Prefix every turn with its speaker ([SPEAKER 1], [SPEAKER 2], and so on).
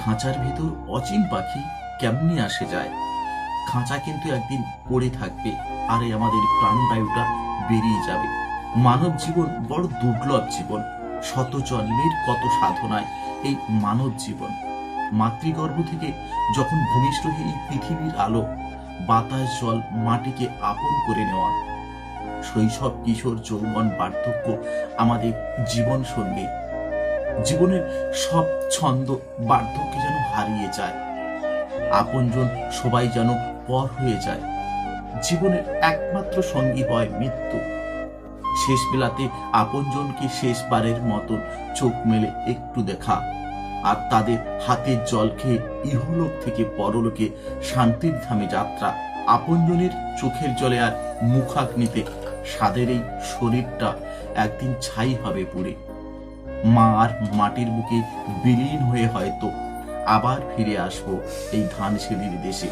[SPEAKER 1] খাঁচার ভিতর অচিন পাখি কেমনি আসে যায়? খাঁচা কিন্তু একদিন পড়ে থাকবে, আর আমাদের প্রাণবায়ুটা বেরিয়ে যাবে। মানব জীবন বড় দুর্লভ জীবন, শত জন্মের কত সাধনায় এই মানব জীবন। মাতৃগর্ভ থেকে যখন ভূমিষ্ঠ এই পৃথিবীর আলো, বাতাস, জল মাটিকে আপন করে নেওয়া, শৈশব, কিশোর, যৌবন, বার্ধক্য আমাদের জীবন সঙ্গী জীবনের সব ছন্দ বার্ধক্যে যেন হারিয়ে যায়। আপনজন সবাই যেন পর হয়ে যায়। জীবনের একমাত্র সঙ্গী হয় মৃত্যু। শেষ বেলাতে আপনজনকে শেষবারের মতন চোখ মেলে একটু দেখা, আর তাদের হাতের জল খেয়ে ইহলোক থেকে পরলোকে শান্তির ধামে যাত্রা। আপনজনের চোখের জলে আর মুখাগ্নিতে সাদের এই শরীরটা একদিন ছাই হবে পুড়ে। মা আর মাটির বুকে বিলীন হয়ে হয়তো আবার ফিরে আসব এই ধান দেশে।